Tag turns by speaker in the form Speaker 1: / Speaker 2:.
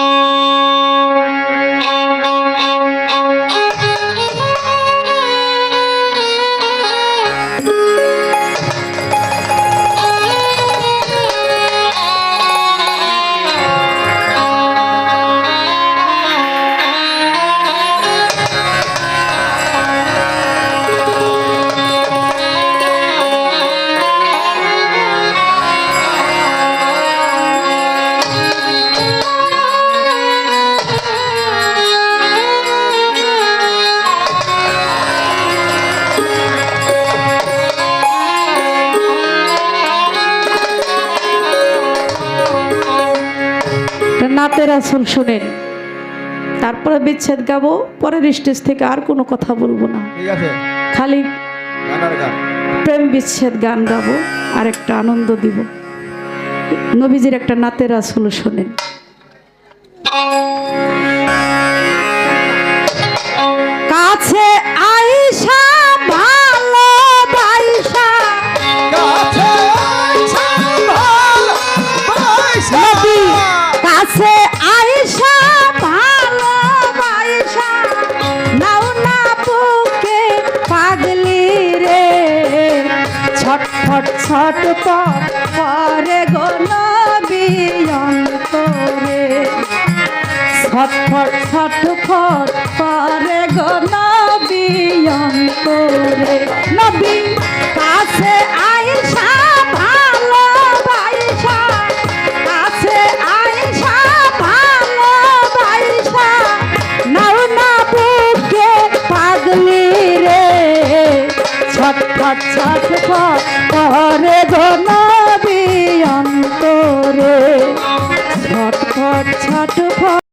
Speaker 1: Oh! নাতের রাসুল শুনেন। তারপরে বিচ্ছেদ গাবো পরের স্টেজ থেকে আর কোনো কথা বলব না। খালি প্রেম বিচ্ছেদ গান গাবো আর একটা আনন্দ দিব। নবীজির একটা নাতে রাসুল শোনেন। ছটফট করে গো নবী অন্তরে ছটফট ছটফট করে গো অন্তরে। নবী ছটফট করে গো অন্তরে। ছটফট ছটফট